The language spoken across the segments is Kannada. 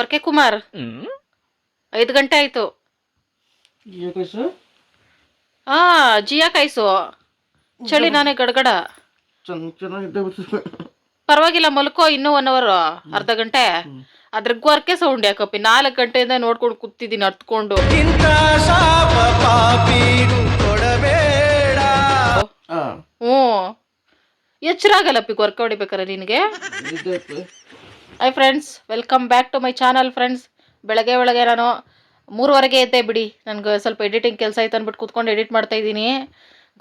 ಕೊರ್ಕೆ ಕುಮಾರ್. ಐದು ಗಂಟೆ ಆಯ್ತು. ಹಾ ಆ ಜಿಯಾ ಕಾಯಿಸು ಚಳಿ ನಾನೇ ಗಡಗಡ. ಪರವಾಗಿಲ್ಲ ಮಲ್ಕೋ ಇನ್ನೂ ಒನ್ ಅವರ್ ಅರ್ಧ ಗಂಟೆ. ಅದ್ರ ಗೊರ್ಕೆ ಸೌಂಡ್ ಯಾಕಪ್ಪಿ? ನಾಲ್ಕು ಗಂಟೆಯಿಂದ ನೋಡ್ಕೊಂಡು ಕೂತಿದ್ದೀನಿ ಅರ್ತ್ಕೊಂಡು ಹ್ಞೂ ಎಚ್ಚರಾಗಲ್ಲಪ್ಪಿ ಗೊರ್ಕೆ ಹೊಡಿಬೇಕಾರೆ ನಿನಗೆ? Hi friends welcome back to my channel friends ಬೆಳಗ್ಗೆ ಒಳಗೆ ನಾನು ಮೂರುವರೆಗೆ ಇದ್ದೆ ಬಿಡಿ. ನನಗೆ ಸ್ವಲ್ಪ ಎಡಿಟಿಂಗ್ ಕೆಲಸ ಐತೆ ಅಂದ್ಬಿಟ್ಟು ಕೂತ್ಕೊಂಡು ಎಡಿಟ್ ಮಾಡ್ತಾ ಇದ್ದೀನಿ.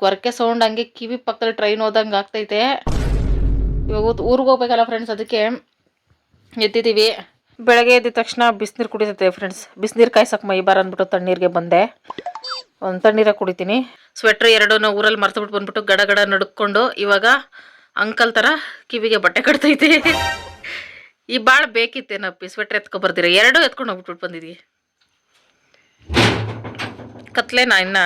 ಗೊರಕೆ ಸೌಂಡ್ ಹಂಗೆ ಕಿವಿ ಪಕ್ಕದಲ್ಲಿ ಟ್ರೈನ್ ಹೋದಂಗೆ ಆಗ್ತೈತೆ. ಇವಾಗ ಊರಿಗೆ ಹೋಗ್ಬೇಕಲ್ಲ ಫ್ರೆಂಡ್ಸ್ ಅದಕ್ಕೆ ಎದ್ದಿದ್ದೀವಿ. ಬೆಳಗ್ಗೆ ಎದ್ದ ತಕ್ಷಣ ಬಿಸಿನೀರು ಕುಡಿತೈತೆ ಫ್ರೆಂಡ್ಸ್ ಬಿಸಿನೀರು ಕಾಯ್ಸಕ್ಕೆ ಮೈ ಬಾರ ಅಂದ್ಬಿಟ್ಟು ತಣ್ಣೀರಿಗೆ ಬಂದೆ. ಒಂದು ತಣ್ಣೀರಾಗ ಕುಡಿತೀನಿ. ಸ್ವೆಟ್ರ್ ಎರಡೂ ಊರಲ್ಲಿ ಮರ್ತುಬಿಟ್ಟು ಬಂದ್ಬಿಟ್ಟು ಗಡ ಗಡ ನಡ್ಕೊಂಡು ಇವಾಗ ಅಂಕಲ್ ಥರ ಕಿವಿಗೆ ಬಟ್ಟೆ ಕಟ್ತೈತೆ. ಈ ಭಾಳ ಬೇಕಿತ್ತೇನಪ್ಪಿ ಸ್ವೆಟ್ರ್ ಎತ್ಕೊ ಬರ್ದಿರ ಎರಡೂ ಎತ್ಕೊಂಡು ಹೋಗ್ಬಿಟ್ಬಿಟ್ಟು ಬಂದಿದ್ವಿ ಕತ್ಲೇನಾ ಇನ್ನ?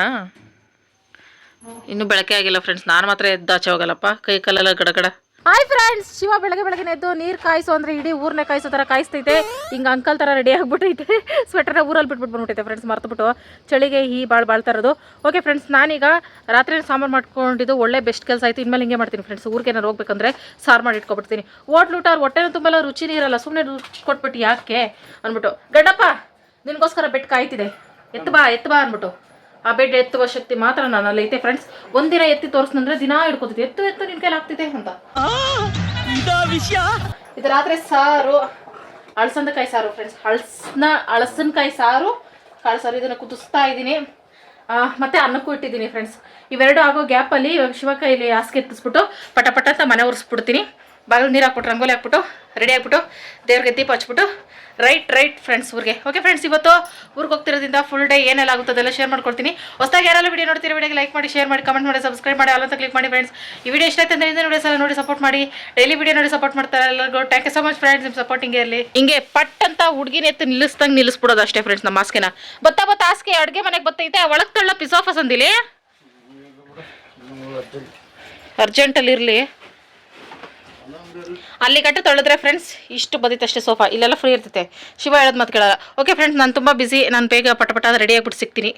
ಇನ್ನೂ ಬೆಳಕೆ ಆಗಿಲ್ಲ ಫ್ರೆಂಡ್ಸ್ ನಾನು ಮಾತ್ರ ಎದ್ದಾಚೆ ಹೋಗಲ್ಲಪ್ಪ. ಕೈ ಕಾಲೆಲ್ಲ ಗಡಗಡ ಹಾಯ್ ಫ್ರೆಂಡ್ಸ್ ಶಿವ ಬೆಳಗ್ಗೆ ಬೆಳಗ್ಗೆ ಎದ್ದು ನೀರು ಕಾಯಿಸು ಅಂದ್ರೆ ಇಡೀ ಊರನ್ನೇ ಕಾಯಿಸೋ ಥರ ಕಾಯಿಸ್ತೈತೆ ಹಿಂಗೆ ಅಂಕಲ್ ಥರ ರೆಡಿ ಆಗ್ಬಿಟ್ಟೈತೆ. ಸ್ವೆಟರ್ನ ಊರಲ್ಲಿ ಬಿಟ್ಬಿಟ್ಟು ಬಂದ್ಬಿಟ್ಟೈತೆ ಫ್ರೆಂಡ್ಸ್ ಮರ್ತುಬಿಟ್ಟು. ಚಳಿಗೆ ಈ ಭಾಳ ಬಾಳ್ತಾ ಇರೋದು. ಓಕೆ ಫ್ರೆಂಡ್ಸ್ ನಾನೀಗ ರಾತ್ರಿ ಸಾಂಬಾರು ಮಾಡ್ಕೊಂಡಿದ್ದು ಒಳ್ಳೆ ಬೆಸ್ಟ್ ಕೆಲಸ ಆಯಿತು. ಇನ್ಮೇಲೆ ಹಿಂಗೆ ಮಾಡ್ತೀನಿ ಫ್ರೆಂಡ್ಸ್ ಊರಿಗೆ ನಾನು ಹೋಗ್ಬೇಕಂದ್ರೆ ಸಾರು ಮಾಡಿ ಇಟ್ಕೊಬಿಡ್ತೀನಿ. ಓಟ್ಲೂಟ ಹೊಟ್ಟೆನೂ ತುಂಬಲ್ಲ ರುಚಿನೇ ಇರಲ್ಲ ಸುಮ್ಮನೆ ರುಚಿ ಕೊಟ್ಬಿಟ್ಟು ಯಾಕೆ? ಅಂದ್ಬಿಟ್ಟು, ಗಡ್ಡಪ್ಪ, ನಿನಗೋಸ್ಕರ ಬೆಟ್ಟು ಕಾಯ್ತಿದೆ. ಎತ್ತು ಬಾ ಎತ್ತು ಬಾ ಅಂದ್ಬಿಟ್ಟು. ಆ ಬೆಡ್ ಎತ್ತುವ ಶಕ್ತಿ ಮಾತ್ರ ನನ್ನಲ್ಲಿ ಐತೆ ಫ್ರೆಂಡ್ಸ್ ಒಂದಿನ ಎತ್ತಿ ತೋರಿಸ್ನಂದ್ರೆ ದಿನ ಹಿಡ್ಕೊತಿದ್ದೆ. ಎತ್ತು ಎತ್ತು ನಿನ್ ಕೈಲಿ ಆಗ್ತಿದೆ ಅಂತ. ಇದ ವಿಷಯ? ರಾತ್ರಿ ಸಾರು ಅಳಸಂದಕಾಯಿ ಸಾರು ಫ್ರೆಂಡ್ಸ್ ಹಳಸ್ನ ಅಳಸನಕಾಯಿ ಸಾರು ಕಾಳು ಸಾರು ಇದನ್ನು ಕುದಿಸ್ತಾ ಇದ್ದೀನಿ. ಆ, ಮತ್ತೆ ಅನ್ನಕ್ಕೂ ಇಟ್ಟಿದ್ದೀನಿ ಫ್ರೆಂಡ್ಸ್ ಇವೆರಡು ಆಗೋ ಗ್ಯಾಪಲ್ಲಿ ಇವಾಗ ಶಿವಕೈಲಿ ಹಾಸಿಗೆ ಎತ್ತಿಸ್ಬಿಟ್ಟು ಪಟ ಪಟ ಅಂತ ಮನೆ ಒರೆಸ್ಬಿಡ್ತೀನಿ. ಬಾಗಿಲು ನೀರು ಹಾಕ್ಬಿಟ್ಟು ರಂಗೋಲಿ ಹಾಕ್ಬಿಟ್ಟು ರೆಡಿ ಆಗ್ಬಿಟ್ಟು ದೇವ್ರಿಗೆ ದೀಪ ಹಚ್ಬಿಟ್ಟು ರೈಟ್ ರೈಟ್ ಫ್ರೆಂಡ್ಸ್ ಊರಿಗೆ. ಓಕೆ ಫ್ರೆಂಡ್ಸ್ ಇವತ್ತು ಊರಿಗೆ ಹೋಗ್ತಿರೋದ್ರಿಂದ ಫುಲ್ ಡೇ ಏನೆಲ್ಲ ಆಗುತ್ತೆ ಅದೆಲ್ಲ ಶೇರ್ ಮಾಡ್ಕೊಡ್ತೀನಿ. ಹೊಸದಾಗಿ ಯಾರೆಲ್ಲ ವಿಡಿಯೋ ನೋಡ್ತೀರಿ ವೀಡಿಯೋಗೆ ಲೈಕ್ ಮಾಡಿ ಶೇರ್ ಮಾಡಿ ಕಮೆಂಟ್ ಮಾಡಿ ಸಬ್ಸ್ಕ್ರೈಬ್ ಮಾಡಿ ಅಲ್ಲ ಕ್ಲಿಕ್ ಮಾಡಿ ಫ್ರೆಂಡ್ಸ್ ಈ ವಿಡಿಯೋ ಇಷ್ಟ ಆಯ್ತು ಅಂದ್ರೆ ವಿಡಿಯೋಸ್ ಎಲ್ಲ ನೋಡಿ ಸಪೋರ್ಟ್ ಮಾಡಿ. ಡೈಲಿ ವಿಡಿಯೋ ನೋಡಿ ಸಪೋರ್ಟ್ ಮಾಡ್ತಾರೆ ಎಲ್ಲರಿಗೂ. Thank you so much friends ನಿಮ್ಮ ಸಪೋರ್ಟಿಂಗ್ ಹಿಂಗೆ ಇರಲಿ. ಹಿಂಗೆ ಪಟ್ ಅಂತ ಹುಡುಗಿನ ಎತ್ತು ನಿಲ್ಲಿಸ್ದಂಗೆ ನಿಲ್ಲಿಸ್ಬಿಡೋದು ಅಷ್ಟೇ ಫ್ರೆಂಡ್ಸ್ ನಮ್ಮ ಮಾಸ್ಕೆನ. ಬತ್ತಾ ಬತ್ತ ಹಾಸಿಗೆ ಅಡುಗೆ ಮನೆಗೆ ಬತ್ತೈತೆ ಒಳಗೆ ತಳ್ಳ ಪಿಸಾಫಸ್ ಅಂದಿಲಿ ಅರ್ಜೆಂಟಲ್ಲಿ ಇರಲಿ. ಅಲ್ಲಿ ಗಟ್ಟ ತೊಳೆದ್ರೆ ಫ್ರೆಂಡ್ಸ್ ಇಷ್ಟು ಬದಿತ್ತಷ್ಟೇ ಸೋಫಾ ಇಲ್ಲೆಲ್ಲ ಫ್ರೀ ಇರ್ತೈತೆ. ಶಿವ ಹೇಳೋದು ಮತ್ತೆ ಕೇಳಲ್ಲ. ಓಕೆ ಫ್ರೆಂಡ್ಸ್ ನಾನು ತುಂಬ ಬಿಸಿ ನಾನು ಬೇಗ ಪಟ ಪಟ ರೆಡಿ ಆಗ್ಬಿಟ್ಟು ಸಿಗ್ತೀನಿ.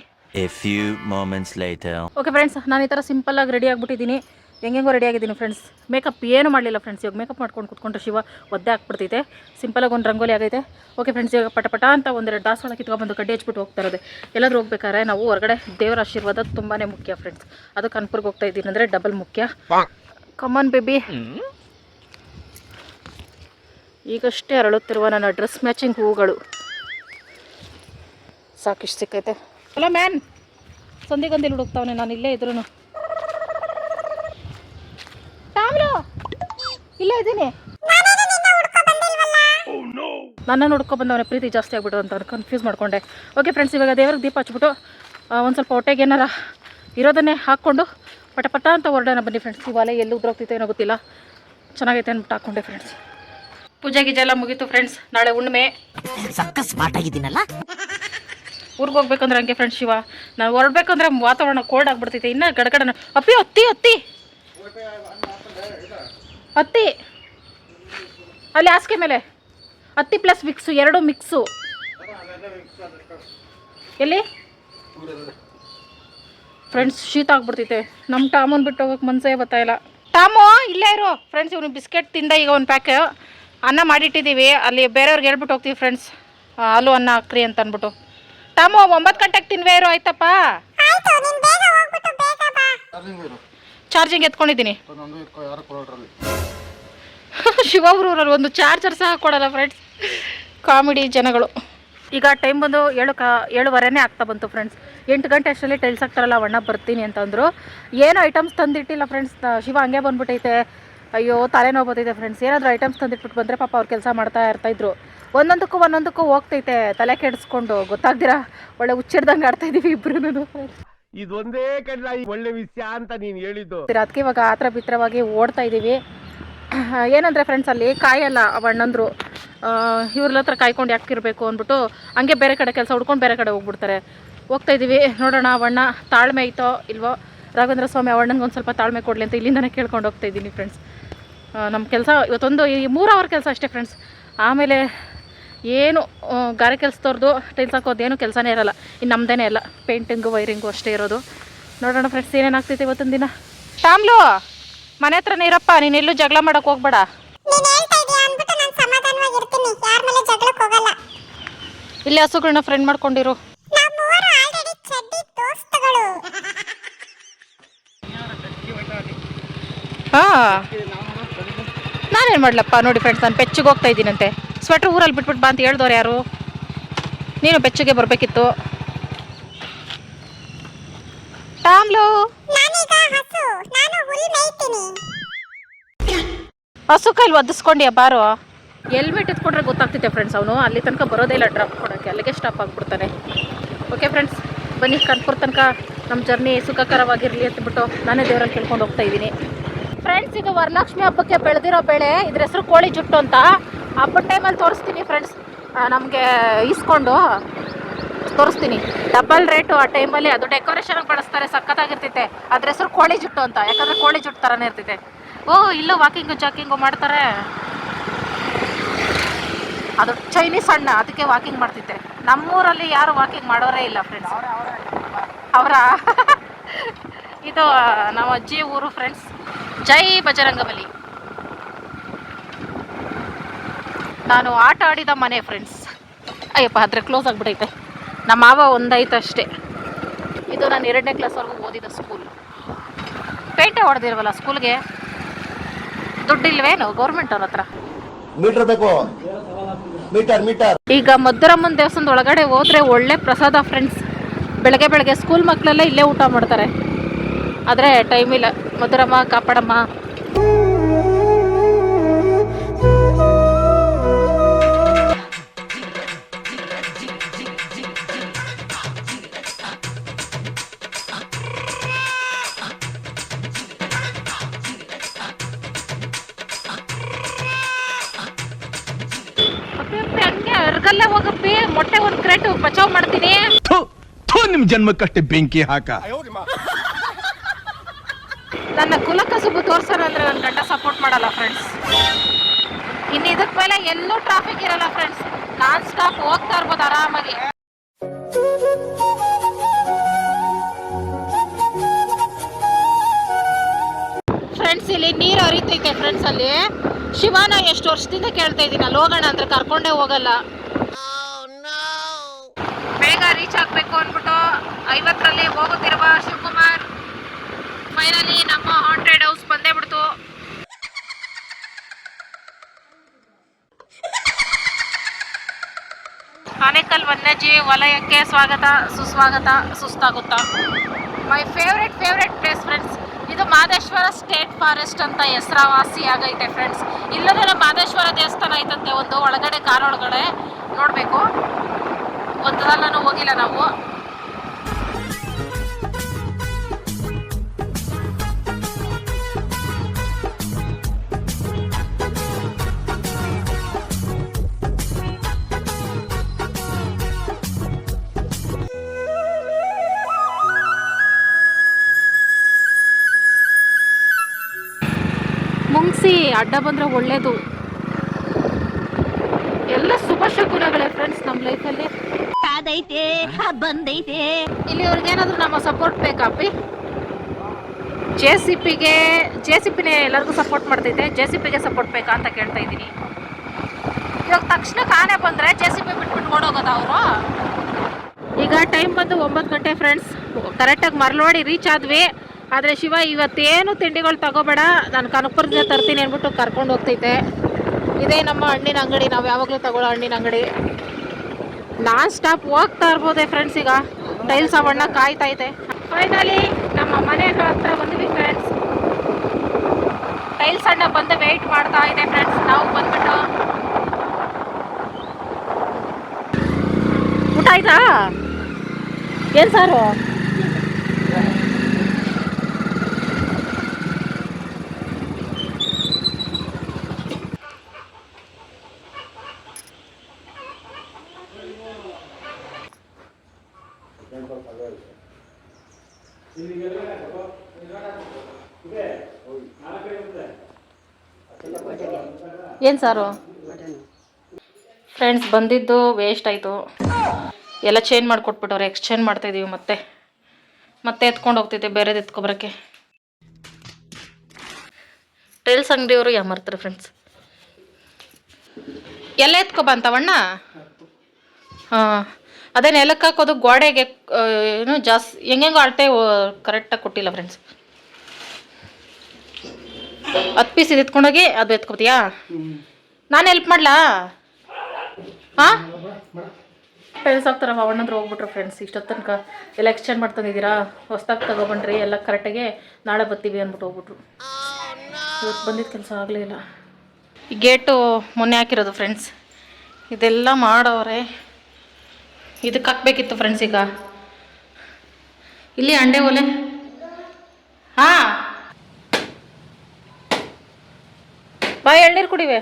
ಓಕೆ ಫ್ರೆಂಡ್ಸ್ ನಾನು ಈ ಥರ ಸಿಂಪಲ್ಲಾಗಿ ರೆಡಿ ಆಗಿಬಿಟ್ಟಿದ್ದೀನಿ. ಹೆಂಗೆಂಗೋ ರೆಡಿ ಆಗಿದ್ದೀನಿ ಫ್ರೆಂಡ್ಸ್ ಮೇಕಪ್ ಏನು ಮಾಡಲಿಲ್ಲ ಫ್ರೆಂಡ್ಸ್ ಇವಾಗ ಮೇಕಪ್ ಮಾಡ್ಕೊಂಡು ಕುತ್ಕೊಂಡ್ರೆ ಶಿವ ಒದ್ದೆ ಹಾಕ್ಬಿಡ್ತೈತೆ ಸಿಂಪಲಾಗಿ ಒಂದು ರಂಗೋಲಿ ಆಗೈತೆ. ಓಕೆ ಫ್ರೆಂಡ್ಸ್ ಇವಾಗ ಪಟ ಪಟ ಅಂತ ಒಂದೆರಡು ದಾಸವಾಳ ಬಂದು ಕಡ್ಡಿ ಹಚ್ಬಿಟ್ಟು ಹೋಗ್ತಾ ಇರೋದು. ಎಲ್ಲಾದರೂ ಹೋಗ್ಬೇಕಾದ್ರೆ ನಾವು ಹೊರಗಡೆ ದೇವರ ಆಶೀರ್ವಾದ ತುಂಬಾ ಮುಖ್ಯ ಫ್ರೆಂಡ್ಸ್ ಅದು ಕನ್ಪುರ್ಗೆ ಹೋಗ್ತಾ ಇದ್ದೀನಿ ಅಂದರೆ ಡಬಲ್ ಮುಖ್ಯ. ಕಮನ್ ಬೇಬಿ ಈಗಷ್ಟೇ ಅರಳುತ್ತಿರುವ ನನ್ನ ಡ್ರೆಸ್ ಮ್ಯಾಚಿಂಗ್ ಹೂಗಳು. ಸಾಕಿಷ್ಟು ಸಿಕ್ಕೈತೆ. ಹಲೋ ಮ್ಯಾನ್ ಸಂಧಿಗೊಂದಿಲ್ ಹುಡುಕ್ತಾವನೆ ನಾನು, ಇಲ್ಲೇ ಇದ್ರು ಇಲ್ಲೇ ಇದ್ದೀನಿ ನನ್ನ ಹುಡ್ಕೊ ಬಂದವನೇ, ಪ್ರೀತಿ ಜಾಸ್ತಿ ಆಗ್ಬಿಟ್ಟು ಅಂತ ಕನ್ಫ್ಯೂಸ್ ಮಾಡಿಕೊಂಡೆ. ಓಕೆ ಫ್ರೆಂಡ್ಸ್ ಇವಾಗ ದೇವ್ರಿಗೆ ದೀಪ ಹಚ್ಬಿಟ್ಟು ಒಂದು ಸ್ವಲ್ಪ ಹೊಟ್ಟೆಗೆ ಏನಾರ ಇರೋದನ್ನೇ ಹಾಕ್ಕೊಂಡು ಪಟ ಪಟ ಅಂತ ಹೊರಡೋಣ ಬನ್ನಿ ಫ್ರೆಂಡ್ಸ್ ಈ ಎಲ್ಲಿ ಉದ್ರೋಗ್ತೈತೆ ಏನೋ ಗೊತ್ತಿಲ್ಲ. ಚೆನ್ನಾಗೈತೆ ಅಂದ್ಬಿಟ್ಟು ಹಾಕ್ಕೊಂಡೆ ಫ್ರೆಂಡ್ಸ್ ಪೂಜೆ ಗೀಜೆ ಎಲ್ಲ ಮುಗೀತು ಫ್ರೆಂಡ್ಸ್ ನಾಳೆ ಹುಣ್ಣಿಮೆ. ಸಕ್ಕ ಸ್ಮಾರ್ಟ್ ಆಗಿದ್ದೀನಲ್ಲ? ಊರಿಗೆ ಹೋಗ್ಬೇಕಂದ್ರೆ ಹಂಗೆ ಫ್ರೆಂಡ್ಸ್ ಶಿವ. ನಾವು ಹೊರಡ್ಬೇಕಂದ್ರೆ ವಾತಾವರಣ ಕೋಲ್ಡ್ ಆಗ್ಬಿಡ್ತೈತೆ. ಇನ್ನು ಗಡಗಡನ ಅಪ್ಪಿ ಅತ್ತಿ ಅತ್ತಿ. ಅತ್ತಿ. ಅಲ್ಲಿ ಹಾಸಿಗೆ ಮೇಲೆ. ಅತ್ತಿ ಪ್ಲಸ್ ಮಿಕ್ಸು ಎರಡು ಮಿಕ್ಸು ಎಲ್ಲಿ? ಫ್ರೆಂಡ್ಸ್ ಶೀತ ಆಗ್ಬಿಡ್ತೈತೆ. ನಮ್ಮ ಟಾಮನ್ ಬಿಟ್ಟು ಹೋಗೋಕೆ ಮನ್ಸೇ ಬರ್ತಾಯಿಲ್ಲ ಟಾಮು ಇಲ್ಲೇ ಇರು. ಫ್ರೆಂಡ್ಸ್ ಇವನು ಬಿಸ್ಕೆಟ್ ತಿಂದ ಈಗ ಒಂದು ಪ್ಯಾಕ್ ಅನ್ನ ಮಾಡಿಟ್ಟಿದ್ದೀವಿ. ಅಲ್ಲಿ ಬೇರೆಯವ್ರಿಗೆ ಹೇಳ್ಬಿಟ್ಟು ಹೋಗ್ತೀವಿ ಫ್ರೆಂಡ್ಸ್ ಆಲೂ ಅನ್ನ ಹಾಕ್ರಿ ಅಂತ ಅಂದ್ಬಿಟ್ಟು. ತಮ್ಮ ಒಂಬತ್ತು ಗಂಟೆಗೆ ತಿನ್ವೇ ಇರೋ ಆಯ್ತಪ್ಪ? ಚಾರ್ಜಿಂಗ್ ಎತ್ಕೊಂಡಿದ್ದೀನಿ. ಶಿವಬ್ರೂರಲ್ಲಿ ಒಂದು ಚಾರ್ಜರ್ ಸಹ ಕೊಡಲ್ಲ ಫ್ರೆಂಡ್ಸ್ ಕಾಮಿಡಿ ಜನಗಳು. ಈಗ ಟೈಮ್ ಬಂದು ಏಳು ಕ ಏಳುವರೆನೇ ಆಗ್ತಾ ಬಂತು ಫ್ರೆಂಡ್ಸ್ ಎಂಟು ಗಂಟೆ ಅಷ್ಟರಲ್ಲಿ ಟೈಲ್ಸ್ ಹಾಕ್ತಾರಲ್ಲ ಅಣ್ಣ ಬರ್ತೀನಿ ಅಂತಂದರು. ಏನು ಐಟಮ್ಸ್ ತಂದಿಟ್ಟಿಲ್ಲ ಫ್ರೆಂಡ್ಸ್ ಶಿವ ಹಂಗೆ ಬಂದ್ಬಿಟ್ಟೈತೆ ಅಯ್ಯೋ ತಲೆನೋವು ಬರ್ತೈತೆ ಫ್ರೆಂಡ್ಸ್ ಏನಾದರೂ ಐಟಮ್ಸ್ ತಂದಿಟ್ಬಿಟ್ಟು ಬಂದರೆ ಪಾಪ ಅವ್ರು ಕೆಲಸ ಮಾಡ್ತಾ ಇರ್ತಾಯಿದ್ರು. ಒಂದೊಂದಕ್ಕೂ ಒಂದೊಂದಕ್ಕೂ ಹೋಗ್ತೈತೆ ತಲೆ ಕೆಡಿಸ್ಕೊಂಡು. ಗೊತ್ತಾಗ್ದಿರ? ಒಳ್ಳೆ ಹುಚ್ಚಿಡ್ದಂಗೆ ಆಡ್ತಾ ಇದೀವಿ ಇಬ್ರು ಇದೊಂದೇ ಕಡಲ ಒಳ್ಳೆ ವಿಷಯ ಅಂತ ನೀನು ಹೇಳಿದ್ದು. ಅದಕ್ಕೆ ಇವಾಗ ಆತ್ರ ಬಿತ್ರವಾಗಿ ಓಡ್ತಾ ಇದ್ದೀವಿ ಏನಂದರೆ ಫ್ರೆಂಡ್ಸ್ ಅಲ್ಲಿ ಕಾಯಲ್ಲ ಅಣ್ಣಂದ್ರು. ಇವ್ರ ಹತ್ರ ಕಾಯ್ಕೊಂಡು ಯಾಕಿರಬೇಕು ಅಂದ್ಬಿಟ್ಟು ಹಂಗೆ ಬೇರೆ ಕಡೆ ಕೆಲಸ ಹುಡ್ಕೊಂಡು ಬೇರೆ ಕಡೆ ಹೋಗ್ಬಿಡ್ತಾರೆ. ಹೋಗ್ತಾ ಇದ್ದೀವಿ ನೋಡೋಣ ಅವಣ್ಣ ತಾಳ್ಮೆ ಐತೋ ಇಲ್ವೋ? ರಾಘವೇಂದ್ರ ಸ್ವಾಮಿ ಅವಣ್ಣಂಗೆ ಒಂದು ಸ್ವಲ್ಪ ತಾಳ್ಮೆ ಕೊಡಲಿ ಅಂತ ಇಲ್ಲಿಂದನೇ ಕೇಳ್ಕೊಂಡು ಹೋಗ್ತಾ ಇದ್ದೀನಿ ಫ್ರೆಂಡ್ಸ್ ನಮ್ಮ ಕೆಲಸ ಇವತ್ತೊಂದು ಈ ಮೂರು ಅವರ್ ಕೆಲಸ ಅಷ್ಟೇ ಫ್ರೆಂಡ್ಸ್ ಆಮೇಲೆ ಏನು ಗಾರೆ ಕೆಲಸದವ್ರದ್ದು ಟೈಲ್ಸ್ ಹಾಕೋದು ಏನು ಕೆಲಸನೇ ಇರೋಲ್ಲ. ಇನ್ನು ನಮ್ಮದೇ ಎಲ್ಲ ಪೇಂಟಿಂಗು ವೈರಿಂಗು ಅಷ್ಟೇ ಇರೋದು. ನೋಡೋಣ ಫ್ರೆಂಡ್ಸ್ ಏನೇನಾಗ್ತೈತೆ ಇವತ್ತೊಂದು ದಿನ? ಟಾಮ್ಲು ಮನೆ ಹತ್ರನೇ ಇರಪ್ಪ ನೀನು ಎಲ್ಲೂ ಜಗಳ ಮಾಡೋಕೆ ಹೋಗ್ಬೇಡ. ಇಲ್ಲಿ ಹಸುಗಳನ್ನ ಫ್ರೆಂಡ್ ಮಾಡ್ಕೊಂಡಿರು. ಹಾಂ. ನಾನೇನು ಮಾಡ್ಲಪ್ಪ? ನೋಡಿ ಫ್ರೆಂಡ್ಸ್ ನಾನು ಬೆಚ್ಚಗೆ ಹೋಗ್ತಾ ಇದ್ದೀನಂತೆ. ಸ್ವೆಟ್ರ್ ಊರಲ್ಲಿ ಬಿಟ್ಬಿಟ್ಟು ಬಾ ಅಂತ ಹೇಳ್ದವ್ರು ಯಾರು? ನೀನು ಬೆಚ್ಚಗೆ ಬರಬೇಕಿತ್ತು. ಟಾಮ್ಲು ಹಸು. ಕೈಲಿ ಒದಿಸ್ಕೊಂಡ್ಯಾ ಬಾರು? ಹೆಲ್ಮೆಟ್ ಎತ್ಕೊಂಡ್ರೆ ಗೊತ್ತಾಗ್ತಿದೆ ಫ್ರೆಂಡ್ಸ್ ಅವನು. ಅಲ್ಲಿ ತನಕ ಬರೋದೇ ಇಲ್ಲ ಡ್ರಾಪ್ ಕೊಡೋಕ್ಕೆ. ಅಲ್ಲಿಗೆ ಸ್ಟಾಪ್ ಆಗಿಬಿಡ್ತಾನೆ. ಓಕೆ ಫ್ರೆಂಡ್ಸ್ ಬನ್ನಿ ಕನ್ಪುರ್ ತನಕ ನಮ್ಮ ಜರ್ನಿ ಸುಖಕರವಾಗಿರಲಿ ಅಂತಬಿಟ್ಟು ನಾನೇ ದೇವರಲ್ಲಿ ಕೇಳ್ಕೊಂಡು ಹೋಗ್ತಾ ಇದ್ದೀನಿ. ಫ್ರೆಂಡ್ಸ್ ಇದು ವರಲಕ್ಷ್ಮಿ ಹಬ್ಬಕ್ಕೆ ಬೆಳೆದಿರೋ ಬೆಳೆ, ಇದ್ರ ಹೆಸರು ಕೋಳಿ ಜುಟ್ಟು ಅಂತ. ಹಬ್ಬದ ಟೈಮಲ್ಲಿ ತೋರಿಸ್ತೀನಿ ಫ್ರೆಂಡ್ಸ್ ನಮಗೆ ಇಸ್ಕೊಂಡು ತೋರಿಸ್ತೀನಿ. ಡಬಲ್ ರೇಟು ಆ ಟೈಮಲ್ಲಿ ಅದು ಡೆಕೋರೇಷನ್ ಬಳಸ್ತಾರೆ, ಸಖತ್ತಾಗಿರ್ತೈತೆ. ಅದ್ರ ಹೆಸರು ಕೋಳಿ ಜುಟ್ಟು ಅಂತ. ಯಾಕಂದರೆ ಕೋಳಿ ಜುಟ್ಟು ಥರನೇ ಇರ್ತೈತೆ. ಓ, ಇಲ್ಲೂ ವಾಕಿಂಗು ಜಾಕಿಂಗು ಮಾಡ್ತಾರೆ. ಅದು ಚೈನೀಸ್ ಹಣ್ಣು ಅದಕ್ಕೆ ವಾಕಿಂಗ್ ಮಾಡ್ತಿದ್ದೆ. ನಮ್ಮೂರಲ್ಲಿ ಯಾರು ವಾಕಿಂಗ್ ಮಾಡೋರೇ ಇಲ್ಲ ಫ್ರೆಂಡ್ಸ್ ಅವರ ಇದು ನಮ್ಮ ಅಜ್ಜಿ ಊರು ಫ್ರೆಂಡ್ಸ್ ಜೈ ಬಜರಂಗಬಲಿ. ನಾನು ಆಟ ಆಡಿದ ಮನೆ ಫ್ರೆಂಡ್ಸ್ ಅಯ್ಯಪ್ಪ ಆದರೆ ಕ್ಲೋಸ್ ಆಗಿಬಿಟ್ಟೈತೆ ನಮ್ಮ ಮಾವ ಒಂದಾಯ್ತು ಅಷ್ಟೇ. ಇದು ನಾನು ಎರಡನೇ ಕ್ಲಾಸ್ವರೆಗೂ ಓದಿದ ಸ್ಕೂಲ್ ಪೇಂಟೆ ಹೊಡೆದಿಲ್ವಲ್ಲ ಸ್ಕೂಲ್ಗೆ ದುಡ್ಡಿಲ್ವೇನು ಗೌರ್ಮೆಂಟ್ ಅವ್ರ ಹತ್ರ? ಮೀಟರ್ ಬೇಕು. ಮೀಟರ್ ಮೀಟರ್ ಈಗ ಮಧುರಮ್ಮನ ದೇವಸ್ಥಾನದ ಒಳಗಡೆ ಹೋದ್ರೆ ಒಳ್ಳೆ ಪ್ರಸಾದ ಫ್ರೆಂಡ್ಸ್ ಬೆಳಗ್ಗೆ ಬೆಳಗ್ಗೆ ಸ್ಕೂಲ್ ಮಕ್ಕಳೆಲ್ಲ ಇಲ್ಲೇ ಊಟ ಮಾಡ್ತಾರೆ. ಆದರೆ ಟೈಮ್ ಇಲ್ಲ. ಮಧುರಮ್ಮ ಕಾಪಾಡಮ್ಮ. ಅರ್ಗಲ್ಲೇ ಹೋಗಪ್ಪಿ. ಮೊಟ್ಟೆ ಒಂದು ಕ್ರೇಟ್ ಪಚಾವ್ ಮಾಡ್ತೀನಿ. ನಿಮ್ ಜನ್ಮಕ್ಕಷ್ಟೇ ಬೆಂಕಿ ಹಾಕ. ನನ್ನ ಕುಲಕಸುಬು ಅಂದ್ರೆ ನನ್ನ ಗಂಡ ಸಪೋರ್ಟ್ ಮಾಡಲ್ಲ ಫ್ರೆಂಡ್ಸ್ ಇನ್ನು ಇದಕ್ಕೆ ಮೇಲೆ ಎಲ್ಲೂ ಟ್ರಾಫಿಕ್ ಇರಲ್ಲ ಫ್ರೆಂಡ್ಸ್ ನಾನ್ ಸ್ಟಾಪ್ ಹೋಗ್ತಾ ಇರ್ಬೋದು ಆರಾಮಾಗಿ. ಫ್ರೆಂಡ್ಸ್ ಇಲ್ಲಿ ನೀರು ಹರಿತೈತೆ ಫ್ರೆಂಡ್ಸ್ ಅಲ್ಲಿ. ಶಿವಾನ ಎಷ್ಟು ವರ್ಷದಿಂದ ಕೇಳ್ತಾ ಇದ್ದೀನಿ ಅಲ್ಲಿ ಹೋಗೋಣ ಅಂದ್ರೆ ಕರ್ಕೊಂಡೇ ಹೋಗಲ್ಲ. ಬೇಗ ರೀಚ್ ಆಗ್ಬೇಕು ಅಂದ್ಬಿಟ್ಟು ಐವತ್ತರಲ್ಲಿ ಹೋಗುತ್ತಿರುವ ಶಿವಕುಮಾರ್. ಫೈನಲಿ ನಮ್ಮ ಹಾಂಟೆಡ್ ಹೌಸ್ ಬಂದೇ ಬಿಡ್ತು. ಆನೇಕಲ್ ವನ್ಯಜೀವಿ ವಲಯಕ್ಕೆ ಸ್ವಾಗತ, ಸುಸ್ವಾಗತ, ಸುಸ್ತಾಗುತ್ತಾ. My favourite favourite place friends ಇದು ಮಾದೇಶ್ವರ ಸ್ಟೇಟ್ ಫಾರೆಸ್ಟ್ ಅಂತ ಹೆಸರಾವಾಸಿ ಆಗೈತೆ ಫ್ರೆಂಡ್ಸ್ ಇಲ್ಲದ್ರೆ ಮಾದೇಶ್ವರ ದೇವಸ್ಥಾನ ಐತಂತೆ, ಒಂದು ಒಳಗಡೆ, ಕಾರೊಳಗಡೆ ನೋಡಬೇಕು. ಒಂದು ಸಲನೂ ಹೋಗಿಲ್ಲ ನಾವು. ಅಡ್ಡ ಬಂದ್ರೆ ಒಳ್ಳೇದು. ಎಲ್ಲ ಶುಭ ಶಕುನಗಳೇ ಫ್ರೆಂಡ್ಸ್ ನಮ್ಮ ಲೈಫಲ್ಲಿ ಅದೈತೆ ಬಂದೈತೆ. ಇಲ್ಲಿವ್ರಿಗೆ ಏನಾದರೂ ನಮ್ಮ ಸಪೋರ್ಟ್ ಬೇಕಾಪಿ ಜೆ ಸಿ ಪಿಗೆ ಜೆ ಸಿ ಪಿನೇ ಎಲ್ಲರಿಗೂ ಸಪೋರ್ಟ್ ಮಾಡ್ತೈತೆ. ಜೆ ಸಿ ಪಿಗೆ ಸಪೋರ್ಟ್ ಬೇಕಾ ಅಂತ ಕೇಳ್ತಾ ಇದ್ದೀನಿ. ಇವಾಗ ತಕ್ಷಣ ಕಾಣೆ ಬಂದರೆ ಜೆ ಸಿ ಪಿ ಬಿಟ್ಬಿಟ್ಟು ಓಡೋಗೋದು ಅವರು? ಈಗ ಟೈಮ್ ಬಂದು ಒಂಬತ್ತು ಗಂಟೆ ಫ್ರೆಂಡ್ಸ್ ಕರೆಕ್ಟಾಗಿ ಮರಳೋಡಿ ರೀಚ್ ಆದ್ವಿ. ಆದರೆ ಶಿವ, ಇವತ್ತೇನು ತಿಂಡಿಗಳು ತಗೋಬೇಡ. ನಾನು ಕನಕಪುರದಿಂದ ತರ್ತೀನಿ ಅಂದ್ಬಿಟ್ಟು ಕರ್ಕೊಂಡು ಹೋಗ್ತೈತೆ. ಇದೇ ನಮ್ಮ ಹಣ್ಣಿನ ಅಂಗಡಿ. ನಾವು ಯಾವಾಗಲೂ ತಗೊಳ್ಳೋ ಹಣ್ಣಿನ ಅಂಗಡಿ. ನಾನ್ ಸ್ಟಾಪ್ ಹೋಗ್ತಾ ಇರ್ಬೋದೆ ಫ್ರೆಂಡ್ಸ್ ಈಗ. ಟೈಲ್ಸ್ ಅವಣ್ಣ ಕಾಯ್ತಾ ಇದೆ. ಫೈನಲಿ ನಮ್ಮ ಮನೆ ಹತ್ರ ಬಂದ್ವಿ ಫ್ರೆಂಡ್ಸ್ ಟೈಲ್ಸ್ ಅಣ್ಣ ಬಂದು ವೆಯ್ಟ್ ಮಾಡ್ತಾ ಇದೆ ಫ್ರೆಂಡ್ಸ್ ನಾವು ಬಂದ್ಬಿಟ್ಟು. ಊಟ ಆಯ್ತಾ? ಏನು ಸಾರು? ಏನ್ ಸಾರು? ಫ್ರೆಂಡ್ಸ್ ಬಂದಿದ್ದು ವೇಸ್ಟ್ ಆಯಿತು. ಎಲ್ಲ ಚೇಂಜ್ ಮಾಡಿಕೊಟ್ಬಿಟ್ಟವ್ರೆ ಎಕ್ಸ್ಚೇಂಜ್ ಮಾಡ್ತಾಯಿದ್ದೀವಿ ಮತ್ತೆ. ಮತ್ತೆ ಎತ್ಕೊಂಡು ಹೋಗ್ತೈತೆ ಬೇರೆದು ಎತ್ಕೊಬರೋಕ್ಕೆ. ಟೈಲ್ಸ್ ಅಂಗಡಿಯವರು ಯಾಮರ್ತಾರೆ ಫ್ರೆಂಡ್ಸ್ ಎಲ್ಲ ಎತ್ಕೊಬಂತವಣ್ಣ ಹಾಂ. ಅದೇ ನೆಲಕ್ಕೆ ಹಾಕೋದು ಗೋಡೆಗೆ ಏನು ಜಾಸ್ತಿ ಹೆಂಗೆಂಗೋ ಅಳತೆ ಕರೆಕ್ಟಾಗಿ ಕೊಟ್ಟಿಲ್ಲ ಫ್ರೆಂಡ್ಸ್ ಹತ್ತು ಪೀಸ್ ಇದು ಎತ್ಕೊಂಡೋಗಿ ಅದು ಎತ್ಕೋತೀಯಾ ನಾನು ಹೆಲ್ಪ್ ಮಾಡ್ಲಾ? ಹಾಂ? ಫ್ರೆಂಡ್ಸ್ ಆಗ್ತಾರ ಅವಣ್ಣಂದ್ರೆ ಹೋಗ್ಬಿಟ್ರು ಫ್ರೆಂಡ್ಸ್ ಇಷ್ಟೊತ್ತು ತನಕ ಎಲ್ಲ ಎಕ್ಸ್ಚೇಂಜ್ ಮಾಡ್ತಂದಿದ್ದೀರಾ? ಹೊಸ್ದಾಗಿ ತಗೊಬಂಡ್ರಿ ಎಲ್ಲ ಕರೆಕ್ಟಾಗಿ ನಾಳೆ ಬರ್ತೀವಿ ಅಂದ್ಬಿಟ್ಟು ಹೋಗ್ಬಿಟ್ರು. ಇವತ್ತು ಬಂದಿದ್ದು ಕೆಲಸ ಆಗಲಿಲ್ಲ ಈ ಗೇಟು ಮೊನ್ನೆ ಹಾಕಿರೋದು ಫ್ರೆಂಡ್ಸ್ ಇದೆಲ್ಲ ಮಾಡವ್ರೆ ಇದಕ್ಕೆ ಹಾಕ್ಬೇಕಿತ್ತು ಫ್ರೆಂಡ್ಸ್ ಈಗ. ಇಲ್ಲಿ ಅಂಡೆ ಒಲೆ. ಹಾಂ. ಬಾ ಎಳ್ನೀರು ಕುಡಿವೆ.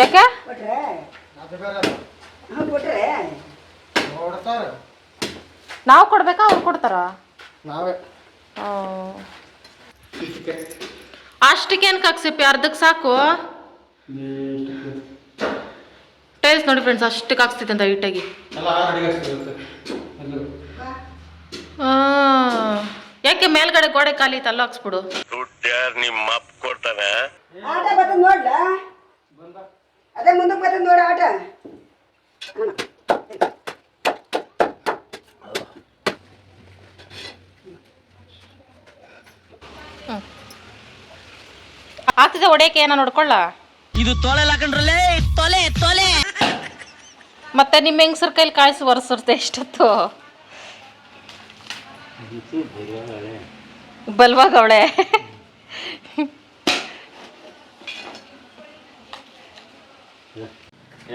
ಯಾಕೆ? ನಾವು ಕೊಡ್ಬೇಕಾ ಅವ್ರು ಕೊಡ್ತಾರ? ನಾವೇ. ಅಷ್ಟಕ್ಕೆ ಏನ್ ಹಾಕ್ಸಿಪ್ಪಿ ಅರ್ಧಕ್ಕೆ ಸಾಕು? ಟೈಲ್ಸ್ ನೋಡಿ ಫ್ರೆಂಡ್ಸ್ ಅಷ್ಟಕ್ಕೆ ಕಾಕ್ಸ್ತಿತ್ತು ಅಂತ ಆ, ಯಾಕೆ ಮೇಲ್ಗಡೆ ಗೋಡೆ ಖಾಲಿ ಐತೆ ಅಲ್ಲೂ ಹಾಕ್ಸ್ಬಿಡು. ಆಟ ಬರ್ತದ ನೋಡ್ಲ? ಅದೇ ಮುಂದಕ್ಕೆ ಬರ್ತದ ನೋಡ ಆಟ. ಆಗ್ತಿದೆ ಒಡೆಯಕ್ಕೆ ಏನೋ ನೋಡ್ಕೊಳ್ಳ? ಇದು ತೊಲೆ ಹಾಕೊಂಡ್ರಲ್ಲೇ ತೊಲೆ ತೊಲೆ. ಮತ್ತೆ ನಿಮ್ಮ ಹೆಂಗಸ್ರ ಕೈಲಿ ಕಾಯಿಸಿ ಒರೆಸಿರ್ತೆ ಎಷ್ಟೊತ್ತು ಬಲ್ವಾಗ ಅವಳೆ.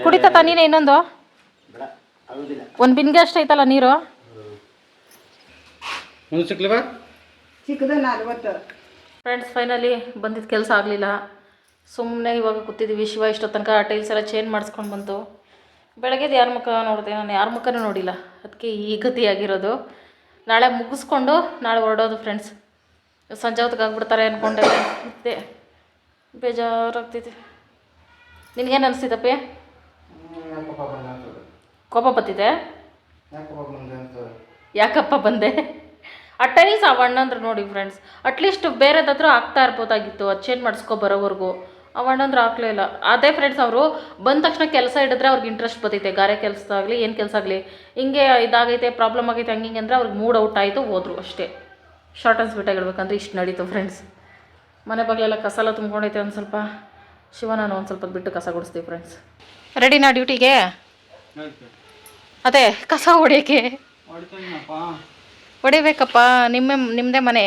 ಕುಡಿತ ನೀನೇ ಇನ್ನೊಂದು? ಒಂದು ಬಿನ್ಗೆ ಅಷ್ಟು ಐತಲ್ಲ ನೀರು? ಫ್ರೆಂಡ್ಸ್ ಫೈನಲಿ ಬಂದಿದ್ದ ಕೆಲಸ ಆಗಲಿಲ್ಲ. ಸುಮ್ಮನೆ ಇವಾಗ ಕೂತಿದ್ದೀವಿ ಶಿವ ಇಷ್ಟೊತ್ತನಕ ತನಕ ಟೈಲ್ಸ್ ಎಲ್ಲ ಚೇಂಜ್ ಮಾಡಿಸ್ಕೊಂಡು ಬಂತು. ಬೆಳಗ್ಗೆದು ಯಾರ ಮುಖ ನೋಡಿದೆ ನಾನು ಯಾರ ಮುಖನೂ ನೋಡಿಲ್ಲ. ಅದಕ್ಕೆ ಈ ಗತಿ ಆಗಿರೋದು ನಾಳೆ ಮುಗಿಸ್ಕೊಂಡು ನಾಳೆ ಹೊರಡೋದು ಫ್ರೆಂಡ್ಸ್ ಸಂಜೆ ಹೊತ್ತಿಗೆ ಆಗ್ಬಿಡ್ತಾರೆ ಅಂದ್ಕೊಂಡೆ ಮತ್ತೆ ಬೇಜಾರಾಗ್ತೈತಿ ನಿನಗೇನು ಅನಿಸ್ತಿದ್ದಪ್ಪ ಕೋಪ ಬತ್ತಿದೆ ಯಾಕಪ್ಪ ಬಂದೆ? ಆ ಟೈಲ್ಸ್ ಆ ನೋಡಿ ಫ್ರೆಂಡ್ಸ್ ಅಟ್ಲೀಸ್ಟ್ ಬೇರೆದಾದ್ರೂ ಆಗ್ತಾ ಇರ್ಬೋದಾಗಿತ್ತು. ಅದು ಚೇಂಜ್ ಮಾಡಿಸ್ಕೊ ಬರೋವರೆಗೂ. ಅಣ್ಣಂದ್ರೆ ಆಗ್ಲೇ ಇಲ್ಲ. ಅದೇ ಫ್ರೆಂಡ್ಸ್ ಅವರು ಬಂದ ತಕ್ಷಣ ಕೆಲಸ ಹಿಡಿದ್ರೆ ಅವ್ರಿಗೆ ಇಂಟ್ರೆಸ್ಟ್ ಬರ್ತೈತೆ. ಗಾರೆ ಕೆಲಸ ಆಗಲಿ ಏನು ಕೆಲಸ ಆಗಲಿ. ಹಿಂಗೆ ಇದಾಗೈತೆ ಪ್ರಾಬ್ಲಮ್ ಆಗೈತೆ ಹಂಗೆ ಹಿಂಗೆ ಅಂದರೆ ಅವ್ರಿಗೆ ಮೂಡ್ ಔಟ್ ಆಯಿತು ಹೋದ್ರು ಅಷ್ಟೇ. ಶಾರ್ಟ್ ಸ್ವೀಟಾಗಿ ಹೇಳ್ಬೇಕಂದ್ರೆ ಇಷ್ಟು ನಡೀತು ಫ್ರೆಂಡ್ಸ್ ಮನೆ ಬಗ್ಲೆಲ್ಲ ಕಸ ಎಲ್ಲ ತುಂಬ್ಕೊಂಡೈತೆ ಒಂದು ಸ್ವಲ್ಪ. ಶಿವ ನಾನು ಒಂದು ಸ್ವಲ್ಪ ಬಿಟ್ಟು ಕಸ ಗುಡಿಸ್ತೀವಿ ಫ್ರೆಂಡ್ಸ್ ರೆಡಿನಾ ಡ್ಯೂಟಿಗೆ ಅದೇ ಕಸ ಹೊಡಿಯೋಕ್ಕೆ. ಹೊಡಿಬೇಕಪ್ಪ ನಿಮ್ಮ ನಿಮ್ಮದೇ ಮನೆ.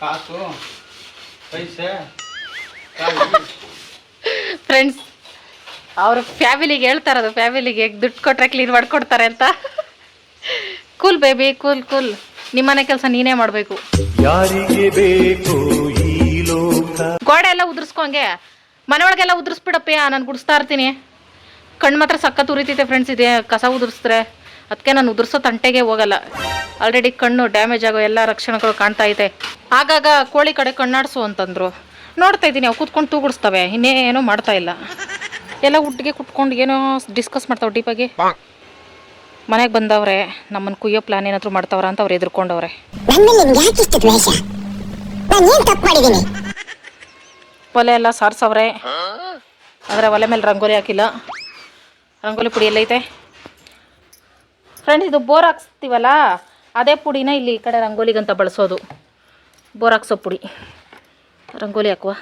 ಕಾಸು. ಫ್ರೆಂಡ್ಸ್ ಅವ್ರ ಫ್ಯಾಮಿಲಿಗೆ ಹೇಳ್ತಾರದು ಫ್ಯಾಮಿಲಿಗೆ ದುಡ್ಡು ಕೊಟ್ರೆ ಕ್ಲೀನ್ ಮಾಡ್ಕೊಡ್ತಾರೆ ಅಂತ. ಕೂಲ್ ಬೇಬಿ ಕೂಲ್ ಕೂಲ್ ನಿಮ್ಮನೆ ಕೆಲಸ ನೀನೇ ಮಾಡಬೇಕು. ಯಾರಿಗೆ ಬೇಕು ಈ ಲೋಕ? ಗೋಡೆ ಎಲ್ಲ ಉದುರಿಸ್ಕೊಂಗೆ ಮನೆ ಒಳಗೆಲ್ಲ ಉದುರಿಸ್ಬಿಡಪ್ಪಯ್ಯ ನಾನು ಗುಡಿಸ್ತಾ ಇರ್ತೀನಿ. ಕಣ್ಣು ಮಾತ್ರ ಸಖತ್ ಉರಿತೈತೆ ಫ್ರೆಂಡ್ಸ್ ಇದೆ ಕಸ ಉದುರಿಸಿದ್ರೆ. ಅದಕ್ಕೆ ನಾನು ಉದುರ್ಸೋ ತಂಟೆಗೆ ಹೋಗಲ್ಲ. ಆಲ್ರೆಡಿ ಕಣ್ಣು ಡ್ಯಾಮೇಜ್ ಆಗೋ ಎಲ್ಲ ರಕ್ಷಣೆಗಳು ಕಾಣ್ತಾ ಇದೆ. ಆಗಾಗ ಕೋಳಿ ಕಡೆ ಕಣ್ಣಾಡಿಸು ಅಂತಂದ್ರು. ನೋಡ್ತಾ ಇದ್ದೀನಿ ಅವು ಕೂತ್ಕೊಂಡು ತೂಗುಡಿಸ್ತವೆ ಇನ್ನೇನೋ ಮಾಡ್ತಾ ಇಲ್ಲ. ಎಲ್ಲ ಹುಟ್ಟಿಗೆ ಕುಟ್ಕೊಂಡು ಏನೋ ಡಿಸ್ಕಸ್ ಮಾಡ್ತಾವೆ ಡೀಪಾಗಿ ಮನೆಗೆ ಬಂದವ್ರೆ ನಮ್ಮನ್ನು ಕುಯ್ಯೋ ಪ್ಲಾನ್ ಏನಾದರೂ ಮಾಡ್ತಾವ್ರ ಅಂತ ಅವ್ರು ಎದುರ್ಕೊಂಡವ್ರೆ. ಒಲೆ ಎಲ್ಲ ಸಾರ್ಸವ್ರೆ. ಆದರೆ ಒಲೆ ಮೇಲೆ ರಂಗೋಲಿ ಹಾಕಿಲ್ಲ. ರಂಗೋಲಿ ಪುಡಿ ಎಲ್ಲೈತೆ. ಫ್ರೆಂಡ್ಸ್ ಇದು ಬೋರ್ ಹಾಕ್ಸ್ತೀವಲ್ಲ ಅದೇ ಪುಡಿನ ಇಲ್ಲಿ ಈ ಕಡೆ ರಂಗೋಲಿಗಂತ ಬಳಸೋದು. ಬೋರ್ ಹಾಕ್ಸೋ ಪುಡಿ. ರಂಗೋಲಿ ಹಾಕುವ.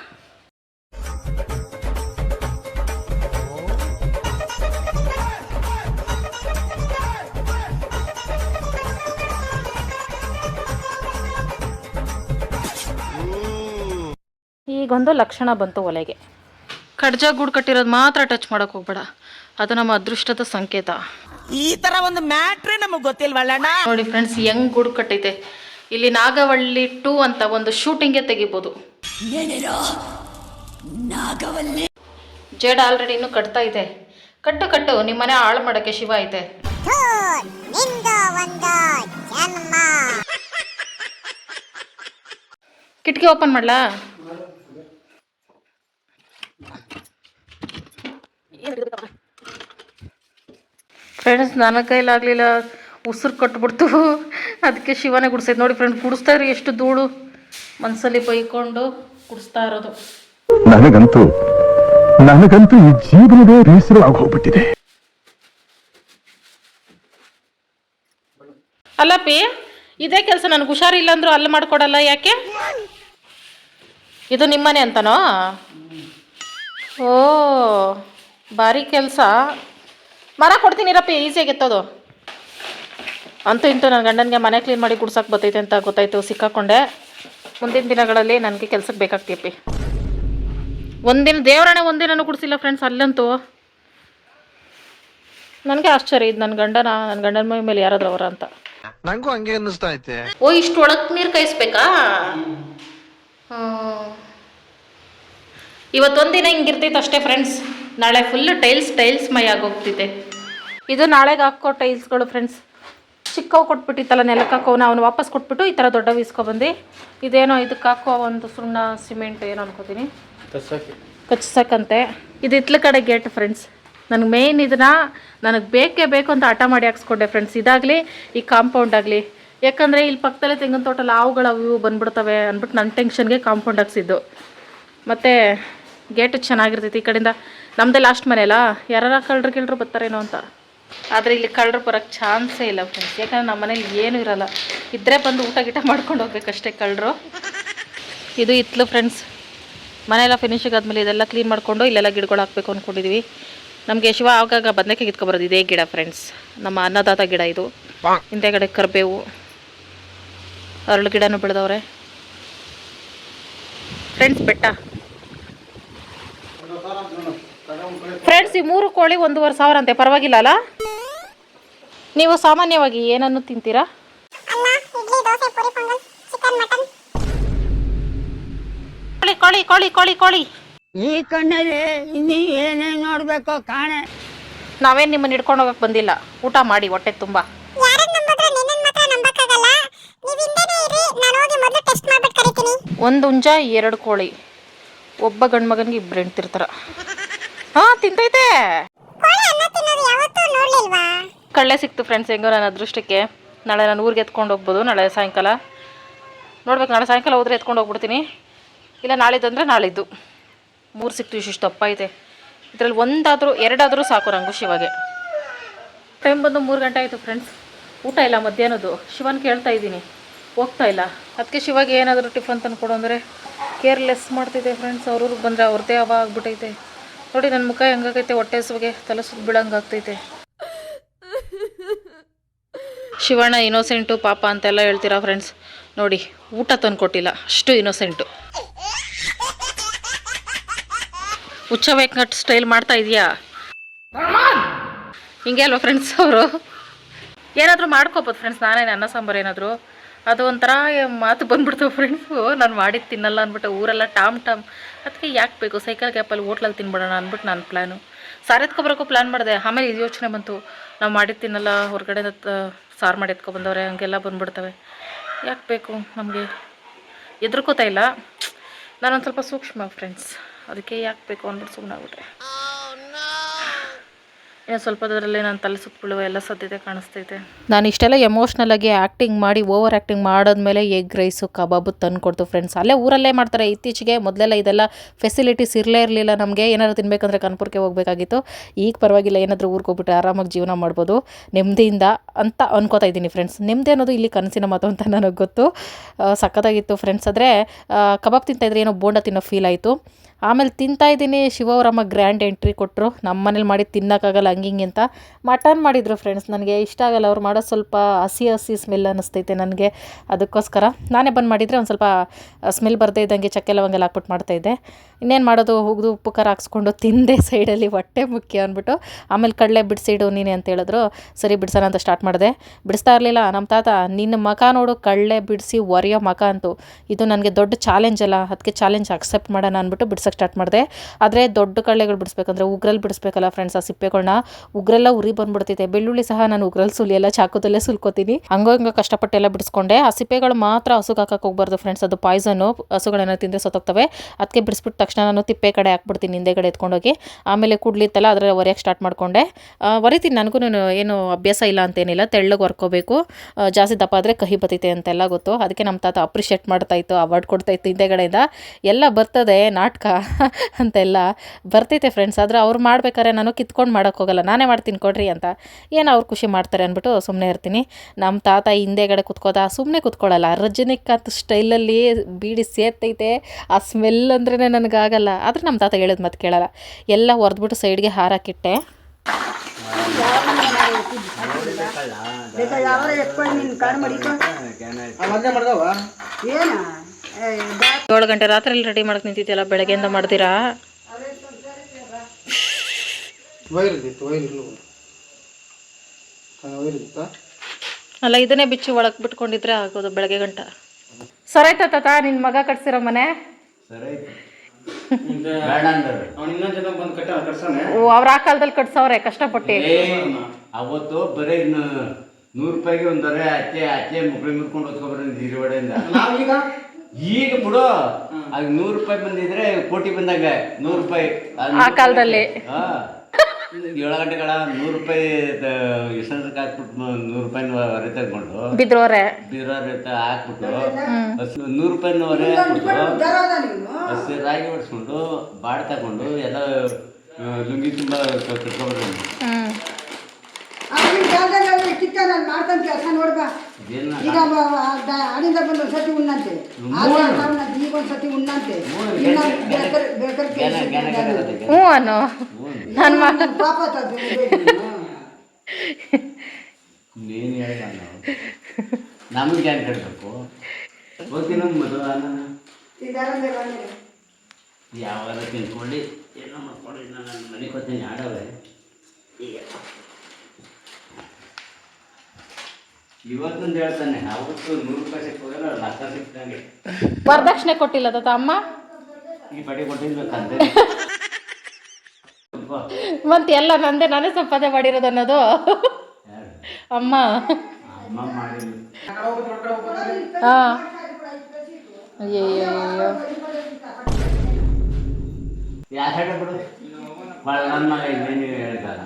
ಈಗೊಂದು ಲಕ್ಷಣ ಬಂತು ಒಲೆಗೆ. ಕಡ್ಜ ಗೂಡು ಕಟ್ಟಿರೋದು ಮಾತ್ರ ಟಚ್ ಮಾಡೋಕೆ ಹೋಗ್ಬೇಡ. ಅದು ನಮ್ಮ ಅದೃಷ್ಟದ ಸಂಕೇತ. ಈ ತರ ಒಂದು ಮ್ಯಾಟ್ರೇ ನಮಗ್ ಗೊತ್ತಿಲ್ವಲ್ಲಣ್ಣ ನೋಡಿ ಫ್ರೆಂಡ್ಸ್ ಹೆಂಗ್ ಗುಡ್ ಕಟ್ಟೈತೆ. ಇಲ್ಲಿ ನಾಗವಳ್ಳಿ ಟೂ ಅಂತ ಒಂದು ಶೂಟಿಂಗೇ ತೆಗಿಬೋದು. ಜೇಡ ಆಲ್ರೆಡಿ ಇನ್ನು ಕಟ್ತಾ ಇದೆ. ಕಟ್ಟು ಕಟ್ಟು ನಿಮ್ಮನೆ ಹಾಳು ಮಾಡಕ್ಕೆ ಶಿವ ಐತೆ. ನಿಂದು ಒಂದು ಜನ್ಮ. ಕಿಟಕಿ ಓಪನ್ ಮಾಡ್ಲಾ? ಫ್ರೆಂಡ್ಸ್ ನನ್ನ ಕೈಲಾಗಲಿಲ್ಲ ಉಸಿರು ಕಟ್ಬಿಡ್ತು. ಅದಕ್ಕೆ ಶಿವನೇ ಗುಡಿಸೈತೆ. ನೋಡಿ ಫ್ರೆಂಡ್ ಕುಡಿಸ್ತಾ ಇರೋ ಎಷ್ಟು ಧೂಳು. ಮನಸ್ಸಲ್ಲಿ ಬೈಕೊಂಡು ಕುಡಿಸ್ತಾ ಇರೋದು. ನನಗಂತೂ ನನಗಂತೂ ಈ ಜೀವನವೇ ಬೇಸರ ಹೋಗ್ಬಿಟ್ಟಿದೆ ಅಲ್ಲ ಪಿ ಇದೇ ಕೆಲಸ ನನಗೆ ಹುಷಾರಿಲ್ಲ ಅಂದ್ರೂ ಅಲ್ಲಿ ಮಾಡ್ಕೊಡಲ್ಲ ಯಾಕೆ? ಇದು ನಿಮ್ಮನೆ ಅಂತನೋ? ಓ ಭಾರಿ ಕೆಲಸ. ಮರ ಕೊಡ್ತೀನಿ ರಪ್ಪಿ ಈಸಿಯಾಗಿ ಎತ್ತೋದು ಅಂತೂ ಇಂತೂ ನನ್ನ ಗಂಡನಿಗೆ ಮನೆ ಕ್ಲೀನ್ ಮಾಡಿ ಗುಡ್ಸಕ್ಕೆ ಬರ್ತೈತೆ ಅಂತ ಗೊತ್ತಾಯ್ತು ಸಿಕ್ಕಾಕೊಂಡೆ. ಮುಂದಿನ ದಿನಗಳಲ್ಲಿ ನನಗೆ ಕೆಲ್ಸಕ್ಕೆ ಬೇಕಾಗ್ತೀಯಪ್ಪಿ. ಒಂದಿನ ದೇವರಣೆ ಒಂದಿನೂ ಗುಡಿಸಿಲ್ಲ ಫ್ರೆಂಡ್ಸ್ ಅಲ್ಲಂತೂ. ನನಗೆ ಆಶ್ಚರ್ಯ ಇದು ನನ್ನ ಗಂಡನ ನನ್ನ ಗಂಡನ ಮೈ ಮೇಲೆ ಯಾರಾದ್ರೂ ಅವರ ಅಂತ. ನನಗೂ ಹಂಗೆ ಅನ್ನಿಸ್ತಾ ಐತೆ. ಓ ಇಷ್ಟು ಒಳಗೆ ನೀರು ಕಾಯಿಸ್ಬೇಕಾ? ಇವತ್ತೊಂದಿನ ಹಿಂಗಿರ್ತೈತೆ ಅಷ್ಟೇ ಫ್ರೆಂಡ್ಸ್ ನಾಳೆ ಫುಲ್ ಟೈಲ್ಸ್ ಟೈಲ್ಸ್ ಮೈ ಆಗೋಗ್ತೈತೆ ಇದು ನಾಳೆಗೆ ಹಾಕೋ ಟೈಲ್ಸ್ಗಳು ಫ್ರೆಂಡ್ಸ್ ಚಿಕ್ಕವು ಕೊಟ್ಬಿಟ್ಟಿತ್ತಲ್ಲ ನೆಲಕ್ಕೆ ಹಾಕೋನ ಅವನು ವಾಪಸ್ ಕೊಟ್ಬಿಟ್ಟು ಈ ಥರ ದೊಡ್ಡ ಇಸ್ಕೊಬಂದು ಇದೇನೋ ಇದಕ್ಕೆ ಹಾಕೋ ಒಂದು ಸುಣ್ಣ ಸಿಮೆಂಟ್ ಏನೋ ಅನ್ಕೋತೀನಿ. ಕಚ್ಸಕ್ಕಂತೆ ಇದು ಇತ್ಲ ಕಡೆ ಗೇಟ್ ಫ್ರೆಂಡ್ಸ್ ನನಗೆ ಮೇಯ್ನ್ ಇದನ್ನ ನನಗೆ ಬೇಕೇ ಬೇಕು ಅಂತ ಹಠ ಮಾಡಿ ಹಾಕ್ಸ್ಕೊಂಡೆ ಫ್ರೆಂಡ್ಸ್ ಇದಾಗಲಿ ಈ ಕಾಂಪೌಂಡ್ ಆಗಲಿ. ಯಾಕಂದರೆ ಇಲ್ಲಿ ಪಕ್ಕದಲ್ಲೇ ತೆಂಗಿನ ತೋಟಲ್ಲಿ ಹಾವುಗಳು ಅವು ಬಂದ್ಬಿಡ್ತವೆ ಅಂದ್ಬಿಟ್ಟು ನನ್ನ ಟೆನ್ಷನ್ಗೆ ಕಾಂಪೌಂಡ್ ಹಾಕ್ಸಿದ್ದು. ಮತ್ತು ಗೇಟ್ ಚೆನ್ನಾಗಿರ್ತೈತಿ ಈ ಕಡೆಯಿಂದ. ನಮ್ಮದೇ ಲಾಸ್ಟ್ ಮನೆಯಲ್ಲ? ಯಾರ ಕಳ್ಳರು ಕೇಳರು ಬರ್ತಾರೇನೋ ಅಂತ. ಆದರೆ ಇಲ್ಲಿ ಕಳ್ಳರು ಬರೋಕ್ಕೆ ಚಾನ್ಸೇ ಇಲ್ಲ ಫ್ರೆಂಡ್ಸ್ ಯಾಕಂದ್ರೆ ನಮ್ಮ ಮನೇಲಿ ಏನೂ ಇರಲ್ಲ. ಇದ್ದರೆ ಬಂದು ಊಟ ಗೀಟ ಮಾಡ್ಕೊಂಡು ಹೋಗ್ಬೇಕಷ್ಟೇ ಕಳ್ಳರು. ಇದು ಇತ್ಲು ಫ್ರೆಂಡ್ಸ್ ಮನೆಯೆಲ್ಲ ಫಿನಿಶಿಂಗ್ ಆದಮೇಲೆ ಇದೆಲ್ಲ ಕ್ಲೀನ್ ಮಾಡಿಕೊಂಡು ಇಲ್ಲೆಲ್ಲ ಗಿಡಗಳು ಹಾಕಬೇಕು ಅಂದ್ಕೊಂಡಿದ್ವಿ ನಮಗೆ ಶಿವ ಆಗಾಗ ಬದನೇಕಾಯಿ ಕಿತ್ಕೊಬರೋದು ಇದೇ ಗಿಡ ಫ್ರೆಂಡ್ಸ್ ನಮ್ಮ ಅನ್ನದಾತ ಗಿಡ ಇದು. ಹಿಂದೆಗಡೆ ಕರ್ಬೇವು ಅರಳು ಗಿಡನೂ ಬೆಳೆದವ್ರೆ. ಫ್ರೆಂಡ್ಸ್ ಬೆಟ್ಟ. ಫ್ರೆಂಡ್ಸ್ ಈ ಮೂರು ಕೋಳಿ ಒಂದೂವರೆ ಸಾವಿರ ಅಂತೆ. ಪರವಾಗಿಲ್ಲ ಅಲ್ಲ? ನೀವು ಸಾಮಾನ್ಯವಾಗಿ ಏನನ್ನು ತಿಂತೀರಾ? ಅನ್ನ ಇಡ್ಲಿ ದೋಸೆ ಪೂರಿ ಪೊಂಗಲ್ ಚಿಕನ್ ಮಟನ್. ಕೋಳಿ ಕೋಳಿ ಕೋಳಿ ಕೋಳಿ ಕೋಳಿ. ಈ ಕಣ್ಣಲ್ಲಿ ಇನ್ನೀ ಏನೇನು ನೋಡಬೇಕು ಕಾಣೆ. ನಾವೇನು ನಿಮ್ಮನ್ನು ಹಿಡ್ಕೊಂಡು ಹೋಗಕ್ಕೆ ಬಂದಿಲ್ಲ. ಊಟ ಮಾಡಿ ಹೊಟ್ಟೆ ತುಂಬ. ಯಾರನ್ನ ನಂಬಿದ್ರೆ ನಿನ್ನನ್ ಮಾತ್ರ ನಂಬಕ್ಕಾಗಲ್ಲ. ನೀವ್ ಹಿಂದೆನೇ ಇರಿ ನಾನು ಹೋಗಿ ಮೊದಲು ಟೆಸ್ಟ್ ಮಾಡ್ಬಿಟ್ಟು ಕರಿತೀನಿ. ಒಂದು ಹುಂಜ ಎರಡು ಕೋಳಿ. ಒಬ್ಬ ಗಂಡು ಮಗನಿಗೆ ಇಬ್ರು ಹೆಣ್ತಿರ್ತಾರ ಹಾ ತಿಂತೈತೆ. ಕಳ್ಳೆ ಸಿಕ್ತು ಫ್ರೆಂಡ್ಸ್ ಹೆಂಗೋ ನನ್ನ ಅದೃಷ್ಟಕ್ಕೆ. ನಾಳೆ ನಾನು ಊರಿಗೆ ಎತ್ಕೊಂಡು ಹೋಗ್ಬೋದು, ನಾಳೆ ಸಾಯಂಕಾಲ. ನೋಡ್ಬೇಕು, ನಾಳೆ ಸಾಯಂಕಾಲ ಹೋದ್ರೆ ಎತ್ಕೊಂಡು ಹೋಗ್ಬಿಡ್ತೀನಿ. ಇಲ್ಲ ನಾಳಿದ್ದಂದರೆ ನಾಳಿದ್ದು. ಮೂರು ಸಿಕ್ತು, ಇಷ್ಟು ದಪ್ಪ ಐತೆ ಇದರಲ್ಲಿ ಒಂದಾದರೂ, ಎರಡಾದರೂ ಸಾಕು ನಂಗೂ ಶಿವಗೆ. ಟೈಮ್ ಬಂದು ಮೂರು ಗಂಟೆ ಆಯಿತು ಫ್ರೆಂಡ್ಸ್ ಊಟ ಇಲ್ಲ ಮಧ್ಯಾಹ್ನದ್ದು. ಶಿವನ್ ಕೇಳ್ತಾ ಇದ್ದೀನಿ. ಹೋಗ್ತಾ ಇಲ್ಲ. ಅದಕ್ಕೆ ಶಿವಾಗ ಏನಾದರೂ ಟಿಫನ್ ತಂದುಕೊಡು ಅಂದರೆ ಕೇರ್ಲೆಸ್ ಮಾಡ್ತಿದ್ದೆ ಫ್ರೆಂಡ್ಸ್ ಅವ್ರವ್ರಿಗೆ ಬಂದರೆ ಅವ್ರದ್ದೇ ಅವ ಆಗ್ಬಿಟ್ಟೈತೆ ನೋಡಿ ನನ್ನ ಮುಖ ಹೆಂಗಾಗೈತೆ, ಹೊಟ್ಟೆ ಹಸುವಿಗೆ, ತಲೆ ಆಗ್ತೈತೆ ಶಿವಣ್ಣ ಇನೋಸೆಂಟು ಪಾಪ ಅಂತೆಲ್ಲ ಹೇಳ್ತೀರಾ ಫ್ರೆಂಡ್ಸ್ ನೋಡಿ, ಊಟ ತಂದು ಕೊಟ್ಟಿಲ್ಲ, ಅಷ್ಟು ಇನೋಸೆಂಟು ಹುಚ್ಚ ವೆಂಕಟ್ ಸ್ಟೈಲ್ ಮಾಡ್ತಾ ಇದೆಯಾ? ಹಿಂಗೆ ಅಲ್ವಾ ಫ್ರೆಂಡ್ಸ್ ಅವರು? ಏನಾದರೂ ಮಾಡ್ಕೋಬೋದು ಫ್ರೆಂಡ್ಸ್ ನಾನೇನು ಅನ್ನ ಸಾಂಬಾರು ಏನಾದರೂ. ಅದು ಒಂಥರ ಮಾತು ಬಂದ್ಬಿಡ್ತು ಫ್ರೆಂಡ್ಸು ನಾನು ಮಾಡಿದ್ದು ತಿನ್ನಲ್ಲ ಅಂದ್ಬಿಟ್ಟು ಊರೆಲ್ಲ ಟಾಮ್ ಟಾಮ್. ಅದಕ್ಕೆ ಯಾಕೆ ಬೇಕು? ಸೈಕಲ್ ಗ್ಯಾಪಲ್ಲಿ ಹೋಟ್ಲಲ್ಲಿ ತಿನ್ಬಿಡೋಣ ಅಂದ್ಬಿಟ್ಟು ನಾನು ಪ್ಲ್ಯಾನು ಸಾರಿ ಎತ್ಕೊಬರೋಕ್ಕೂ ಪ್ಲ್ಯಾನ್ ಮಾಡಿದೆ. ಆಮೇಲೆ ಇದು ಯೋಚನೆ ಬಂತು. ನಾವು ಮಾಡಿದ್ದು ತಿನ್ನಲ್ಲ ಹೊರಗಡೆ ಸಾರು ಮಾಡಿ ಎತ್ಕೊಬಂದವ್ರೆ ಹಂಗೆಲ್ಲ ಬಂದ್ಬಿಡ್ತವೆ. ಯಾಕೆ ಬೇಕು ನಮಗೆ? ಎದ್ರಕೋತಾ ಇಲ್ಲ. ನಾನೊಂದು ಸ್ವಲ್ಪ ಸೂಕ್ಷ್ಮ ಫ್ರೆಂಡ್ಸ್ ಅದಕ್ಕೆ ಯಾಕೆ ಬೇಕು ಅಂದ್ಬಿಟ್ಟು ಸುಮ್ಮನೆ ಆಗ್ಬಿಟ್ಟೆ ಇನ್ನು ಸ್ವಲ್ಪದರಲ್ಲೇ ನಾನು ತಲೆ ಸುತ್ತಬೀಳುವ ಎಲ್ಲ ಸಾಧ್ಯತೆ ಕಾಣಿಸ್ತೈತೆ. ನಾನು ಇಷ್ಟೆಲ್ಲ ಎಮೋಷ್ನಲ್ ಆಗಿ ಆ್ಯಕ್ಟಿಂಗ್ ಮಾಡಿ ಓವರ್ ಆ್ಯಕ್ಟಿಂಗ್ ಮಾಡಿದ್ಮೇಲೆ ಎಗ್ ರೈಸು ಕಬಾಬು ತಂದು ಕೊಡ್ತು ಫ್ರೆಂಡ್ಸ್ ಅಲ್ಲೇ ಊರಲ್ಲೇ ಮಾಡ್ತಾರೆ. ಇತ್ತೀಚೆಗೆ ಮೊದಲೆಲ್ಲ ಇದೆಲ್ಲ ಫೆಸಿಲಿಟೀಸ್ ಇರಲೇ ಇರಲಿಲ್ಲ ನಮಗೆ. ಏನಾದ್ರು ತಿನ್ಬೇಕಂದ್ರೆ ಕನ್ಪುರ್ಗೆ ಹೋಗಬೇಕಾಗಿತ್ತು. ಈಗ ಪರವಾಗಿಲ್ಲ, ಏನಾದರೂ ಊರಿಗೆ ಹೋಗ್ಬಿಟ್ಟು ಆರಾಮಾಗಿ ಜೀವನ ಮಾಡ್ಬೋದು. ನೆಮ್ಮದಿಯಿಂದ ಅಂತ ಅನ್ಕೋತಾ ಇದ್ದೀನಿ ಫ್ರೆಂಡ್ಸ್ ನೆಮ್ಮದಿ ಅನ್ನೋದು ಇಲ್ಲಿ ಕನಸಿನ ಮಾತು ಅಂತ ನನಗೆ ಗೊತ್ತು. ಸಖತ್ತಾಗಿತ್ತು ಫ್ರೆಂಡ್ಸ್ ಆದರೆ ಕಬಾಬ್ ತಿಂತಾಯಿದ್ರೆ ಏನೋ ಬೋಂಡ ತಿನ್ನೋ ಫೀಲ್ ಆಯಿತು. ಆಮೇಲೆ ತಿಂತಾ ಇದ್ದೀನಿ. ಶಿವವರಮ್ಮ ಗ್ರ್ಯಾಂಡ್ ಎಂಟ್ರಿ ಕೊಟ್ಟರು ನಮ್ಮ ಮನೇಲಿ ಮಾಡಿ ತಿನ್ನೋಕ್ಕಾಗಲ್ಲ ಹಂಗಿಂಗೆ ಹಿಂಗೆ ಅಂತ. ಮಟನ್ ಮಾಡಿದರು ಫ್ರೆಂಡ್ಸ್ ನನಗೆ. ಇಷ್ಟ ಆಗಲ್ಲ, ಅವ್ರು ಮಾಡೋ ಸ್ವಲ್ಪ ಹಸಿ ಹಸಿ ಸ್ಮೆಲ್ ಅನ್ನಿಸ್ತೈತೆ ನನಗೆ. ಅದಕ್ಕೋಸ್ಕರ ನಾನೇ ಬಂದು ಮಾಡಿದರೆ ಒಂದು ಸ್ವಲ್ಪ ಸ್ಮೆಲ್ ಬರದೇ ಇದ್ದಂಗೆ ಚಕ್ಕೆ ಲವಂಗೆಲ್ಲ ಹಾಕ್ಬಿಟ್ಟು ಮಾಡ್ತಾಯಿದ್ದೆ ಇನ್ನೇನು ಮಾಡೋದು? ಹುಗ್ದು ಉಪ್ಪು ಖಾರ ಹಾಕ್ಸ್ಕೊಂಡು ತಿಂದೆ ಸೈಡಲ್ಲಿ ಹೊಟ್ಟೆ ಮುಖ್ಯ ಅಂದ್ಬಿಟ್ಟು ಆಮೇಲೆ ಕಡಲೆ ಬಿಡಿಸಿಡು ನೀನೆ ಅಂತ ಹೇಳಿದ್ರು. ಸರಿ ಬಿಡಿಸೋಣ ಅಂತ ಸ್ಟಾರ್ಟ್ ಮಾಡಿದೆ. ಬಿಡಿಸ್ತಾ ಇರಲಿಲ್ಲ. ನಮ್ಮ ತಾತ, ನಿನ್ನ ಮಖ ನೋಡು, ಕಡಲೆ ಬಿಡಿಸಿ ಒರೆಯೋ ಮಕ ಅಂತು. ಇದು ನನಗೆ ದೊಡ್ಡ ಚಾಲೆಂಜ್ ಅಲ್ಲ. ಅದಕ್ಕೆ ಚಾಲೆಂಜ್ ಅಕ್ಸೆಪ್ಟ್ ಮಾಡೋಣ ಅಂದ್ಬಿಟ್ಟು ಬಿಡ್ಸಕ್ಕೆ ಸ್ಟಾರ್ಟ್ ಮಾಡಿದೆ. ಆದರೆ ದೊಡ್ಡ ಕಳ್ಳೆಗಳು ಬಿಡಿಸ್ಬೇಕಂದ್ರೆ ಉಗ್ರಲ್ಲಿ ಬಿಡಿಸ್ಬೇಕಲ್ಲ ಫ್ರೆಂಡ್ಸ್ ಆ ಸಿಪ್ಪೆಗಳನ್ನ ಉಗ್ರೆಲ್ಲ ಉರಿ ಬಂದ್ಬಿಡ್ತೈತೆ. ಬೆಳ್ಳುಳ್ಳಿ ಸಹ ನಾನು ಉಗ್ರಲ್ಲಿ ಸುಲಿಯಲ್ಲ, ಚಾಕುದಲ್ಲೇ ಸುಲ್ಕೋತೀನಿ. ಹಂಗೋ ಹಿಂಗೋ ಕಷ್ಟಪಟ್ಟೆಲ್ಲ ಬಿಡಿಸ್ಕೊಂಡೆ. ಆ ಸಿಪ್ಪೆಗಳು ಮಾತ್ರ ಹಸುಗೆ ಹಾಕಕ್ಕೆ ಹೋಗ್ಬಾರ್ದು ಫ್ರೆಂಡ್ಸ್ ಅದು ಪಾಯ್ಸನ್ನು ಹಸುಗಳನ್ನು ತಿಂದರೆ ಸತ್ತೋಗ್ತವೆ. ಅದಕ್ಕೆ ಬಿಡಿಸ್ಬಿಟ್ಟು ತಕ್ಷಣ ನಾನು ತಿಪ್ಪೆ ಕಡೆ ಹಾಕ್ಬಿಡ್ತೀನಿ ಹಿಂದೆಗಡೆ ಎತ್ಕೊಂಡೋಗಿ. ಆಮೇಲೆ ಕುಡ್ಲಿತ್ತಲ್ಲ ಅದರ ಒರೆಯೋಕ್ಕೆ ಸ್ಟಾರ್ಟ್ ಮಾಡಿಕೊಂಡೆ. ಒರಿತೀನಿ, ನನಗೂ ಏನು ಅಭ್ಯಾಸ ಇಲ್ಲ ಅಂತೇನಿಲ್ಲ. ತೆಳ್ಳಗೆ ಹೊರ್ಕೋಬೇಕು ಜಾಸ್ತಿ ದಪ್ಪ ಆದರೆ ಕಹಿ ಬತ್ತೈತೆ ಅಂತೆಲ್ಲ ಗೊತ್ತು. ಅದಕ್ಕೆ ನಮ್ಮ ತಾತ ಅಪ್ರಿಷಿಯೇಟ್ ಮಾಡ್ತಾಯಿತ್ತು ಅವಾರ್ಡ್ ಕೊಡ್ತಾಯಿತ್ತು ಹಿಂದೆಗಡೆಯಿಂದ ಎಲ್ಲ ಬರ್ತದೆ, ನಾಟಕ. ಅಂತೆಲ್ಲ ಬರ್ತೈತೆ ಫ್ರೆಂಡ್ಸ್ ಆದರೆ ಅವ್ರು ಮಾಡ್ಬೇಕಾದ್ರೆ ನಾನು ಕಿತ್ಕೊಂಡು ಮಾಡೋಕ್ಕೋಗಲ್ಲ ನಾನೇ ಮಾಡ್ತೀನಿ ಕೊಡ್ರಿ ಅಂತ. ಏನು ಅವ್ರು ಖುಷಿ ಮಾಡ್ತಾರೆ ಅಂದ್ಬಿಟ್ಟು ಸುಮ್ಮನೆ ಇರ್ತೀನಿ. ನಮ್ಮ ತಾತ ಹಿಂದೆಗಡೆ ಕುತ್ಕೋದ ಸುಮ್ಮನೆ ಕುತ್ಕೊಳ್ಳಲ್ಲ ರಜನಿಕಾಂತ್ ಸ್ಟೈಲಲ್ಲಿ ಬೀಡಿ ಸೇರ್ತೈತೆ ಆ ಸ್ಮೆಲ್ ಅಂದ್ರೇ ನನಗಾಗಲ್ಲ. ಆದರೆ ನಮ್ಮ ತಾತ ಹೇಳೋದು ಮತ್ತೆ ಕೇಳಲ್ಲ. ಎಲ್ಲ ಹೊರದ್ಬಿಟ್ಟು ಸೈಡ್ಗೆ ಹಾರಾಕಿಟ್ಟೆ ಏನ? ಏಳು ಗಂಟೆ ರಾತ್ರಿ ರೆಡಿ ಮಾಡಕ್ ನಿಂತಿದ್ಯಲ್ಲ ಬೆಳಗ್ಗೆಯಿಂದ ಮಾಡ್ತೀರಾ? ಅಲ್ಲ ಇದನ್ನೇ ಬಿಚ್ಚಿ ಒಳಕ್ ಬಿಟ್ಕೊಂಡಿದ್ರೆ ಆಗೋದು ಬೆಳಗ್ಗೆ ಗಂಟ. ಸರೈತ ತಾತ ನಿನ್ನ ಮಗ ಕಟ್ಸಿರೋ ಮನೆ. ಅವ್ನು ಇನ್ನೊಂದು ಜನ ಬಂದು ಕಟ್ಟ ಕಟ್ಸಾನೆ? ಓ ಅವ್ರ ಆ ಕಾಲದಲ್ಲಿ ಕಟ್ಸವ್ರೆ ಕಷ್ಟಪಟ್ಟು. ಅವತ್ತು ಬರೀ ನೂರು ರೂಪಾಯಿಗೆ ಒಂದರೆ ಅಚ್ಚೆ ಅಚ್ಚೆ ಮುಕ್ಳಿ ಮುರ್ಕೊಂಡು ಹೊತ್ಕೊಬರ ಹಿರಿವಡೆಯಿಂದ ಈಗ ಬಿಡು. ಆಗ ನೂರು ರೂಪಾಯಿ ಬಂದಿದ್ರೆ ಕೋಟಿ ಬಂದಾಗ ನೂರು ರೂಪಾಯಿ. ಆ ಕಾಲದಲ್ಲಿ. ಹಾ. ಏಳು ಗಂಟೆಗಳ ನೂರು ರೂಪಾಯಿ ಇಷ್ಟಕ್ಕೆ ಹಾಕ್ಬಿಟ್ಟು ನೂರು ರೂಪಾಯಿ ಹೊರ ತಗೊಂಡು ಬಿದ್ರೋರೆ. ಬೀರೋರ್ ಹಾಕ್ಬಿಟ್ಟು ಹಸು ನೂರು ರೂಪಾಯಿನ ಹೊರೆ ಹಾಕ್ಬಿಟ್ಟು ಹಸಿ ರಾಗಿ ಹೊಡ್ಸ್ಕೊಂಡು ಬಾಡ್ ತಗೊಂಡು ಎಲ್ಲ ಲುಂಗಿ ತುಂಬ ಕಟ್ಕೊಬರೋದು ಕಿತ್ತ ನಾನು ಮಾಡ್ತಂತ ಕೆಲಸ ನೋಡ್ಬಾ ಈಗ ಅಡಿಂದ ಬಂದು ಒಂದ್ಸತಿ ಉಣ್ಣಂತೆ. ಈಗ ಒಂದ್ಸತಿ ಉಣ್ಣಂತೆ. ಹ್ಞೂ ಅನ್ನೋ ನಾನು ಮಾ ಪಾಪ ತದ್ದು ನೀನು ಹೇಳ ನಮಗೆ ಜ್ಞಾನ ಕೇಳಬೇಕು ಹೋಗ್ತೀನಿ ಮದುವೆ ಯಾವಾಗ ತಿನ್ಕೊಂಡು ಏನೋ ಮಾಡ್ಕೊಂಡು ನಾನು ಮನೆಗೆ ಹೋಗ್ತೀನಿ ಆಡವೆ ಇವತ್ತೊಂದು ಹೇಳ್ತಾನೆ ಅವತ್ತು ನೂರು ರೂಪಾಯಿ ಸಿಕ್ಕೋದ್ರೆ ಲಕ್ಷ ಸಿಕ್ತಂಗೆ ವರದಕ್ಷಿಣೆ ಕೊಟ್ಟಿಲ್ಲ ತಾತ ಅಮ್ಮ? ಈ ಪಡಿ ಕೊಟ್ಟಿರ್ಬೇಕಂತೆ ಮತ್ತೆ ಎಲ್ಲ ನಂದೆ ನಾನೇ ಸಂಪಾದನೆ ಮಾಡಿರೋದು ಅನ್ನೋದು. ಅಮ್ಮ. ಅಮ್ಮ ಮಾಡಿ ಹಾಂ. ಅಯ್ಯಯ್ಯೋ ಯಾವ ಸೈಡ್ ಬಿಡು ನನ್ನ ಮಗ ಇನ್ನೇನು ಹೇಳ್ತಾರ